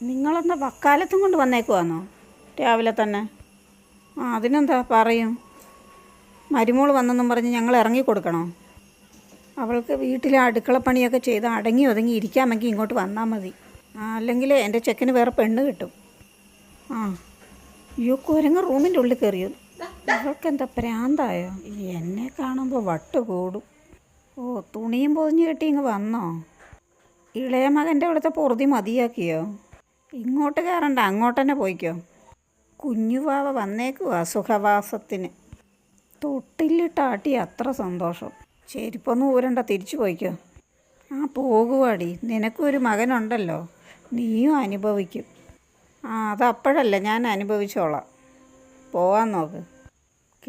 നിങ്ങളെന്താ വക്കാലത്തും കൊണ്ട് വന്നേക്കുവാന്നോ? രാവിലെ തന്നെ. ആ അതിനെന്താ പറയും? മരുമോൾ വന്നെന്നും പറഞ്ഞ് ഞങ്ങൾ ഇറങ്ങി കൊടുക്കണോ? അവൾക്ക് വീട്ടിലെ അടുക്കളപ്പണിയൊക്കെ ചെയ്ത് അടങ്ങി ഒതുങ്ങി ഇരിക്കാമെങ്കിൽ ഇങ്ങോട്ട് വന്നാൽ മതി. അല്ലെങ്കിൽ എന്റെ ചെക്കന് വേറെ പെണ്ണ് കിട്ടും. ആ അയ്യോ കുരങ്ങ് റൂമിന്റെ ഉള്ളിൽ കയറിയോ? അവൾക്ക് എന്താ പ്രാന്തായോ എന്നെ കാണുമ്പോൾ വട്ട് കൂടും ഓ തുണിയും പൊതിഞ്ഞ് കെട്ടി ഇങ്ങ് വന്നോ? ഇളയ മകന്റെ അവിടുത്തെ പൊറുതി മതിയാക്കിയോ? ഇങ്ങോട്ട് കയറണ്ട അങ്ങോട്ട് തന്നെ പോയിക്കോ കുഞ്ഞുവാവ വന്നേക്കുവാ സുഖവാസത്തിന്. തൊട്ടിലിട്ടാട്ടി അത്ര സന്തോഷം. ചെരുപ്പൊന്നും ഊരണ്ട തിരിച്ചു പോയിക്കോ. ആ പോകുവാടി. നിനക്കൊരു മകനുണ്ടല്ലോ. നീയും അനുഭവിക്കും. ആ അതപ്പോഴല്ല ഞാൻ അനുഭവിച്ചോളാം. പോവാൻ നോക്ക്.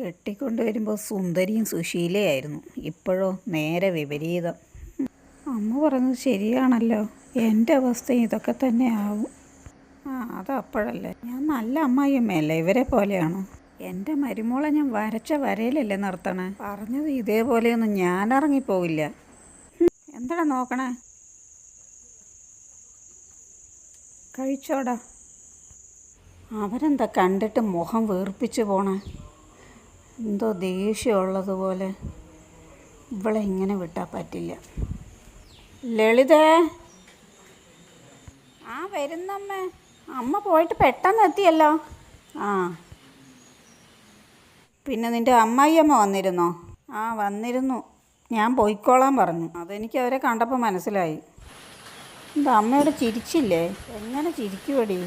കെട്ടിക്കൊണ്ട് വരുമ്പോൾ സുന്ദരിയും സുശീലയായിരുന്നു. ഇപ്പോഴോ നേരെ വിപരീതം. അമ്മ പറഞ്ഞത് ശരിയാണല്ലോ. എന്റെ അവസ്ഥയും ഇതൊക്കെ തന്നെ ആവും ആ അപ്പോഴല്ലേ ഞാൻ നല്ല അമ്മായിയമ്മയല്ലേ? ഇവരെ പോലെയാണോ? എന്റെ മരുമോളെ ഞാൻ വരച്ച വരയിലല്ലേ നിർത്തണേ? പറഞ്ഞത് ഇതേപോലെയൊന്നും ഞാൻ ഇറങ്ങിപ്പോവില്ല എന്താടാ നോക്കണേ? കഴിച്ചോടാ. അവരെന്താ കണ്ടിട്ട് മുഖം വീർപ്പിച്ച് പോണേ? എന്തോ ദേഷ്യമുള്ളതുപോലെ. ഇവളെ ഇങ്ങനെ വിട്ടാൽ പറ്റില്ല. ലളിതേ? ആ വരുന്നമ്മേ. അമ്മ പോയിട്ട് പെട്ടെന്ന് എത്തിയല്ലോ. ആ. പിന്നെ നിന്റെ അമ്മായിയമ്മ വന്നിരുന്നോ? ആ വന്നിരുന്നു. ഞാൻ പോയിക്കോളാൻ പറഞ്ഞു. അതെനിക്ക് അവരെ കണ്ടപ്പോൾ മനസ്സിലായി. എന്താ അമ്മയോട് ചിരിച്ചില്ലേ? എങ്ങനെ ചിരിക്കുവടി?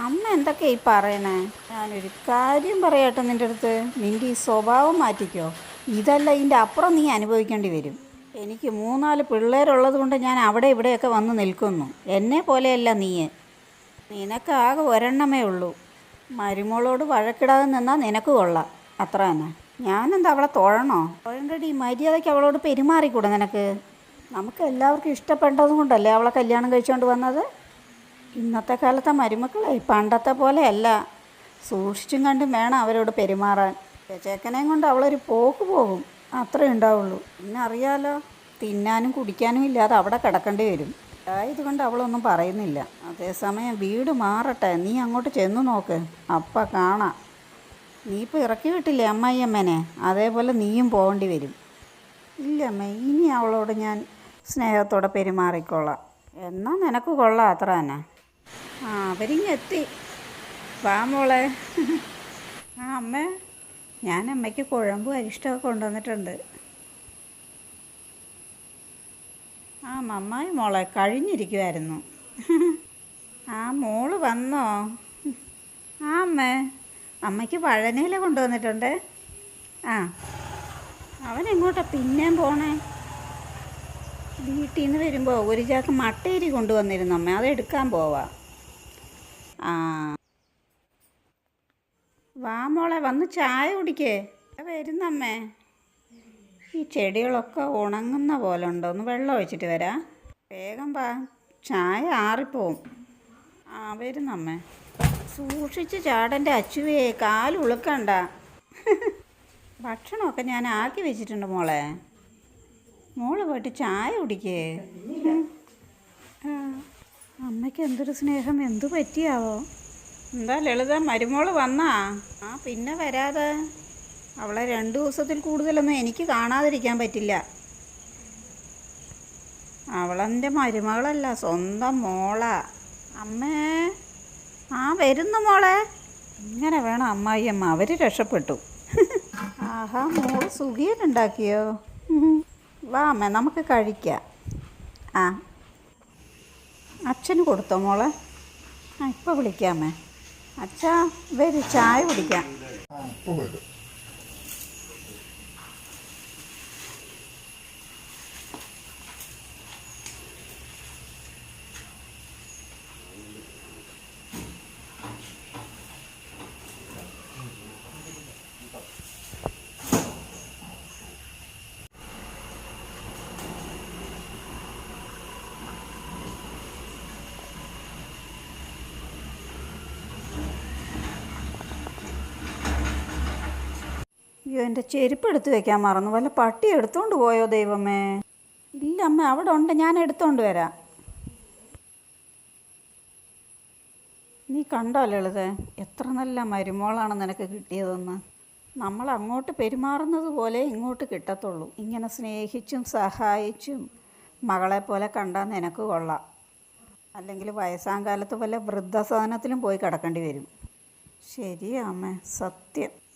അമ്മ എന്തൊക്കെയാ ഈ പറയണേ? ഞാനൊരു കാര്യം പറയട്ടെ നിന്റെ അടുത്ത്. നിന്റെ ഈ സ്വഭാവം മാറ്റിക്കോ. ഇതല്ല ഇതിന്റെ അപ്പുറം നീ അനുഭവിക്കേണ്ടി വരും. എനിക്ക് മൂന്നാൽ പിള്ളേരുള്ളത് കൊണ്ട് ഞാൻ അവിടെ ഇവിടെയൊക്കെ വന്ന് നിൽക്കുന്നു. എന്നെ പോലെയല്ല നീ നിനക്കാകെ ഒരെണ്ണമേ ഉള്ളൂ. മരുമോളോട് വഴക്കിടാതെ നിന്നാൽ നിനക്ക് കൊള്ളാം. അത്ര തന്നെ. ഞാനെന്താ അവളെ തൊഴണോ? തൊഴണ്ടടി മര്യാദയ്ക്ക് അവളോട് പെരുമാറിക്കൂടെ നിനക്ക്? നമുക്ക് എല്ലാവർക്കും ഇഷ്ടപ്പെട്ടതും കൊണ്ടല്ലേ അവളെ കല്യാണം കഴിച്ചുകൊണ്ട് വന്നത്? ഇന്നത്തെ കാലത്തെ മരുമക്കളെ പണ്ടത്തെ പോലെയല്ല സൂക്ഷിച്ചും കണ്ടും വേണം അവരോട് പെരുമാറാൻ. ചേക്കനെയും കൊണ്ട് അവളൊരു പോക്ക് പോകും. അത്രേ ഉണ്ടാവുള്ളൂ. പിന്നെ അറിയാലോ തിന്നാനും കുടിക്കാനും ഇല്ലാതെ അവിടെ കിടക്കേണ്ടി വരും. ആയതുകൊണ്ട് അവളൊന്നും പറയുന്നില്ല. അതേസമയം വീട് മാറട്ടെ. നീ അങ്ങോട്ട് ചെന്ന് നോക്ക്. അപ്പ കാണാം. നീ ഇപ്പോൾ ഇറക്കി വിട്ടില്ലേ അമ്മായിയമ്മേനെ? അതേപോലെ നീയും പോകേണ്ടി വരും. ഇല്ല അമ്മ ഇനി അവളോട് ഞാൻ സ്നേഹത്തോടെ പെരുമാറിക്കോളാം. എന്നാൽ നിനക്ക് കൊള്ളാം അത്ര തന്നെ. ആ അവരിങ്ങെത്തി. വാ മോളെ. ആ അമ്മേ. ഞാൻ അമ്മയ്ക്ക് കുഴമ്പും അരിഷ്ടമൊക്കെ കൊണ്ടുവന്നിട്ടുണ്ട്. ആ മമ്മായി മോളെ കഴിഞ്ഞിരിക്കുമായിരുന്നു ആ മോൾ വന്നോ? ആ അമ്മേ അമ്മയ്ക്ക് പഴനിയില കൊണ്ടുവന്നിട്ടുണ്ട്. ആ അവൻ എങ്ങോട്ടാ പിന്നെയും പോണേ? വീട്ടിൽ നിന്ന് വരുമ്പോൾ ഒരു ചാക്ക് മട്ടേരി കൊണ്ടുവന്നിരുന്നു അമ്മ അതെടുക്കാൻ പോവാ. ആ. വാ മോളെ വന്ന് ചായ കുടിക്കേ. വരുന്നമ്മേ. ഈ ചെടികളൊക്കെ ഉണങ്ങുന്ന പോലെ ഉണ്ടോ? ഒന്ന് വെള്ളം ഒഴിച്ചിട്ട് വരാം. വേഗം പാ ചായ ആറിപ്പോവും. ആ വരുന്നമ്മേ സൂക്ഷിച്ച് ചാടന്റെ അച്ചുവേ കാലുളുക്കണ്ട ഭക്ഷണമൊക്കെ ഞാൻ ആക്കി വെച്ചിട്ടുണ്ട് മോളെ. മോൾ പോയിട്ട് ചായ കുടിക്കേ. അമ്മയ്ക്ക് എന്തൊരു സ്നേഹം എന്തു പറ്റിയാവോ? എന്താ ലളിത മരുമോൾ വന്നാ? ആ പിന്നെ വരാതെ. അവളെ രണ്ട് ദിവസത്തിൽ കൂടുതലൊന്നും എനിക്ക് കാണാതിരിക്കാൻ പറ്റില്ല. അവളെന്റെ മരുമകളല്ല സ്വന്തം മോള. അമ്മേ ആ വരുന്ന മോളെ. ഇങ്ങനെ വേണം അമ്മായി അമ്മായിയമ്മ അവർ രക്ഷപ്പെട്ടു. ആഹാ മോൾ സുഖീനുണ്ടാക്കിയോ. വാ അമ്മ നമുക്ക് കഴിക്കാം. ആ. അച്ഛന് കൊടുത്തോ മോളെ? ആ ഇപ്പോൾ വിളിക്കാമേ അച്ഛാ വരും ചായ കുടിക്കാം. അയ്യോ എന്റെ ചെരുപ്പ് എടുത്ത് വെക്കാൻ മറന്നു. വല്ല പട്ടി എടുത്തുകൊണ്ട് പോയോ ദൈവമേ? ഇല്ല അമ്മ അവിടെ ഉണ്ട്. ഞാൻ എടുത്തുകൊണ്ട് വരാം. നീ കണ്ടോ ലളിതേ? എത്ര നല്ല മരുമോളാണ് നിനക്ക് കിട്ടിയതെന്ന്. നമ്മൾ അങ്ങോട്ട് പെരുമാറുന്നത് പോലെ ഇങ്ങോട്ട് കിട്ടത്തുള്ളൂ. ഇങ്ങനെ സ്നേഹിച്ചും സഹായിച്ചും മകളെ പോലെ കണ്ടാൽ നിനക്ക് കൊള്ളാം. അല്ലെങ്കിൽ വയസ്സാം കാലത്ത് വല്ല വൃദ്ധസദനത്തിലും പോയി കിടക്കേണ്ടി വരും. ശരിയാമ്മ സത്യം.